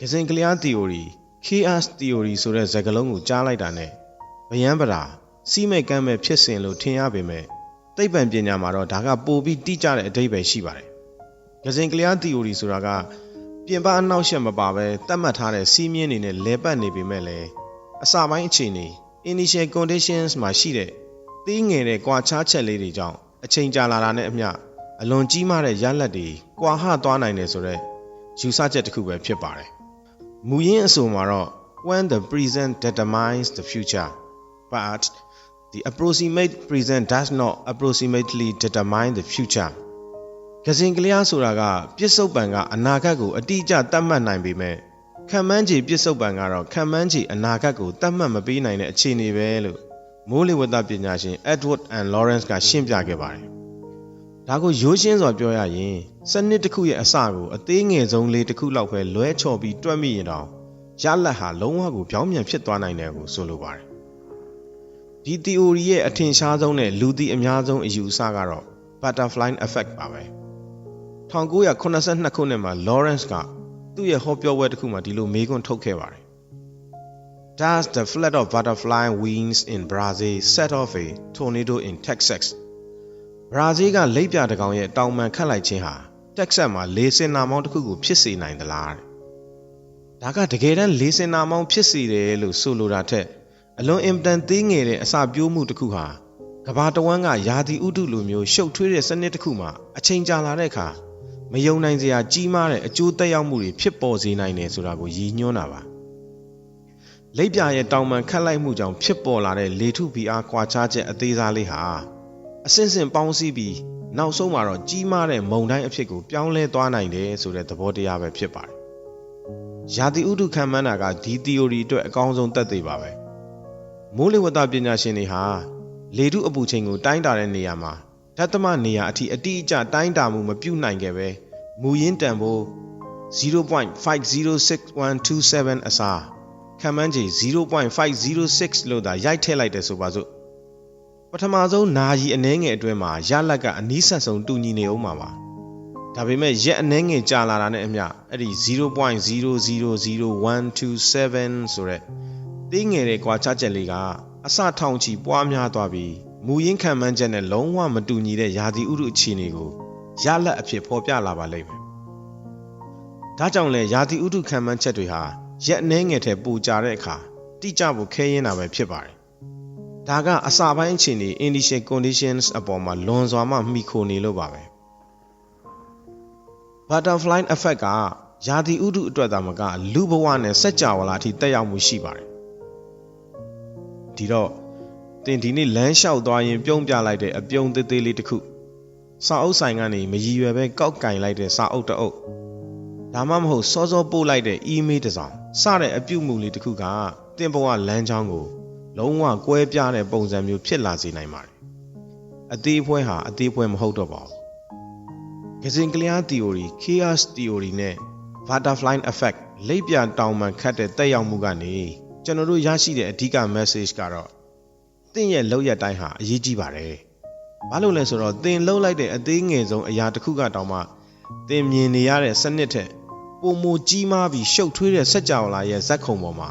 ကစင်ကလျား theory chaos theory ဆိုတဲ့စကားလုံးကိုကြားလိုက်တာနဲ့ဗျယံပရာစီးမဲ့ကမ်းမဲ့ဖြစ်စဉ်လို့ထင်ရပေမဲ့သိပ္ပံပညာမှာတော့ဒါကပိုပြီးတိကျတဲ့အဓိပ္ပာယ်ရှိပါတယ်ကစင်ကလျား theory ဆိုတာကပြင်ပအနောက်ရှက်မပါပဲသတ်မှတ်ထားတဲ့စီးမြင်နေနဲ့လဲပတ်နေပေမဲ့လည်းအစပိုင်းအခြေအနေ initial conditions မှာရှိတဲ့သေးငယ်တဲ့ကွာခြားချက်လေးတွေကြောင့်အချိန်ကြာလာတာနဲ့အမျှအလွန်ကြီးမားတဲ့ရလဒ်တွေကွာဟသွားနိုင်တယ်ဆိုတော့ယူဆချက်တစ်ခုပဲဖြစ်ပါတယ်။ မူရင်းအဆိုမှာတော့ when the present determines the future but the approximate present does not approximately determine the future ကစင်ကလျားဆိုတာကပြစ္ဆုတ်ပံကအနာဂတ်ကိုအတိအကျသတ်မှတ်နိုင်ပေမဲ့ခံမှန်းခြေပြစ္ဆုတ်ပံကတော့ခံမှန်းခြေအနာဂတ်ကိုသတ်မှတ်မပေးနိုင်တဲ့အခြေအနေပဲလို့မိုးလေဝသပညာရှင် Edward and Lawrence ကရှင်းပြခဲ့ပါတယ်။ ဒါကိုရိုးရှင်းစွာပြောရရင်စနစ်တစ်ခုရဲ့အစကိုအသေးငယ်ဆုံးလေးတစ်ခုလောက်ပဲလွဲချော်ပြီးတွက်မိရင်တော့ရလတ်ဟာလုံးဝကိုပြောင်းပြန်ဖြစ်သွားနိုင်တယ်ကိုဆိုလိုပါတယ်။ဒီ theory ရဲ့အထင်ရှားဆုံးနဲ့လူသိအများဆုံးအယူအဆကတော့ butterfly effect ပါပဲ။1982ခုနှစ်မှာ Lawrence ကသူ့ရဲ့ဟောပြောပွဲတစ်ခုမှာဒီလိုမေးခွန်းထုတ်ခဲ့ပါတယ်။ Does the flight of butterfly wings in Brazil set off a tornado in Texas? ဘရာဇီးကလိပ်ပြတကောင်ရဲ့တောင်ပန်ခတ်လိုက်ခြင်းဟာတက်ဆက်မှာလေစင်နာမောင်းတစ်ခုကိုဖြစ်စေနိုင်သလားတဲ့။ဒါကတကယ်တမ်းလေစင်နာမောင်းဖြစ်စေတယ်လို့ဆိုလိုတာထက်အလွန်အင်တန်သေးငယ်တဲ့အစာပြိုးမှုတစ်ခုဟာကဘာတဝန်းကယာတီဥတုလိုမျိုးရှုပ်ထွေးတဲ့စနစ်တစ်ခုမှာအချိန်ကြာလာတဲ့အခါမယုံနိုင်စရာကြီးမားတဲ့အကျိုးသက်ရောက်မှုတွေဖြစ်ပေါ်စေနိုင်တယ်ဆိုတာကိုရည်ညွှန်းတာပါ။လိပ်ပြရဲ့တောင်ပန်ခတ်လိုက်မှုကြောင့်ဖြစ်ပေါ်လာတဲ့လေထုဗီအားကွာခြားချက်အသေးစားလေးဟာ အစင်စင်ပေါင်းစည်းပြီးနောက်ဆုံးမှာတော့ကြီးမားတဲ့မုံတိုင်းအဖြစ်ကိုပြောင်းလဲသွားနိုင်တယ်ဆိုတဲ့သဘောတရားပဲဖြစ်ပါတယ်။ယာတိဥတုခံမှန်းတာကဒီ theory အတွက်အကောင်းဆုံးသက်သေပါပဲ။မိုးလေဝသပညာရှင်တွေဟာလေထုအပူချိန်ကိုတိုင်းတာတဲ့နေရာမှာဓာတ်သမနေရာအထိအတိအကျတိုင်းတာမှုမပြုနိုင်ခဲ့ပဲမူရင်းတန်ဖိုး0.506127အစားခံမှန်းခြေ0.506လို့သာရိုက်ထည့်လိုက်တယ်ဆိုပါစို့ ပထမဆုံးနာရီအနှဲငယ်အတွင်းမှာရလတ်ကအနီးဆက်ဆုံးတူညီနေအောင်ပါပါဒါပေမဲ့ရက်အနှဲငယ်ကြာလာတာနဲ့အမျှအဲ့ဒီ0.000127ဆိုတဲ့သေးငယ်တဲ့ကွာခြားချက်လေးကအစထောင်ချီပွားများသွားပြီးမူရင်းခံမှန်းချက်နဲ့လုံးဝမတူညီတဲ့ယာတီဥတုအခြေအနေကိုရလက်အဖြစ်ဖော်ပြလာပါလိမ့်မယ်။ဒါကြောင့်လဲယာတီဥတုခံမှန်းချက်တွေဟာရက်အနှဲငယ်ထဲပိုကြတဲ့အခါတိကျဖို့ခဲရင်တာပဲဖြစ်ပါတယ်။ ဒါကအစပိုင်းအခြေအနေ initial conditions အပေါ်မှာလွန်စွာမှမှီခိုနေလို့ပါပဲ။ butterfly effect ကယာတီဥတုအတွက်သာမကလူဘဝနဲ့စัจ java လာအထိတက်ရောက်မှုရှိပါတယ်။ဒီတော့တင်ဒီနေ့လမ်းလျှောက်သွားရင်ပြုံးပြလိုက်တဲ့အပြုံးသေးသေးလေးတစ်ခုစာအုပ်ဆိုင်ကနေမရည်ရွယ်ပဲကောက်ကင်လိုက်တဲ့စာအုပ်တအုပ်ဒါမှမဟုတ်စောစောပို့လိုက်တဲ့ email တစ်စောင်စတဲ့အပြုတ်မှုလေးတစ်ခုကတင်ဘဝလမ်းကြောင်းကို လုံးဝကွဲပြားတဲ့ပုံစံမျိုးဖြစ်လာစေနိုင်ပါတယ်အသေးအဖွဲဟာအသေးအဖွဲမဟုတ်တော့ပါဘူးကစင်ကလျား theory chaos theory နဲ့ butterfly effect လိပ်ပြတောင်မှန်ခတ်တဲ့တက်ရောက်မှုကနေကျွန်တော်တို့ရရှိတဲ့အဓိက message ကတော့တင့်ရဲ့လောက်ရတိုင်းဟာအရေးကြီးပါတယ်။ဘာလို့လဲဆိုတော့တင်လှုပ်လိုက်တဲ့အသေးငယ်ဆုံးအရာတစ်ခုကတောင်မှတင်မြင်နေရတဲ့စနစ်ထက်ပုံမကြီးမားပြီးရှုပ်ထွေးတဲ့စက်ကြောလာရဲ့ဇက်ခုံပေါ်မှာ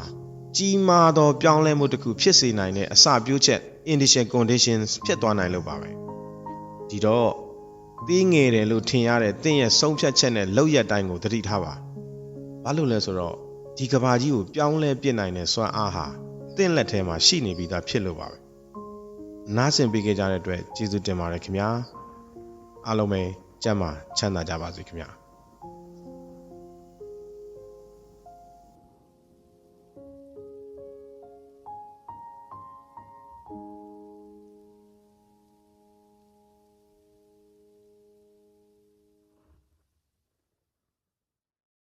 ကြီးမားသောပြောင်းလဲမှုတစ်ခုဖြစ်စေနိုင်တဲ့အစပြုချက် initial conditions ဖြစ်သွားနိုင်လို့ပါပဲ။ဒီတော့သေးငယ်တယ်လို့ထင်ရတဲ့တင့်ရဲ့ဆုံးဖြတ်ချက်နဲ့လောက်ရတိုင်းကိုသတိထားပါ။ဘာလို့လဲဆိုတော့ဒီကဘာကြီးကိုပြောင်းလဲပြစ်နိုင်တဲ့စွမ်းအားဟာတင့်လက်ထဲမှာရှိနေပြီးသားဖြစ်လို့ပါပဲ။နားဆင်ပေးခဲ့ကြတဲ့အတွက်ကျေးဇူးတင်ပါတယ်ခင်ဗျာအားလုံးပဲကျမ်းမာချမ်းသာကြပါစေခင်ဗျာ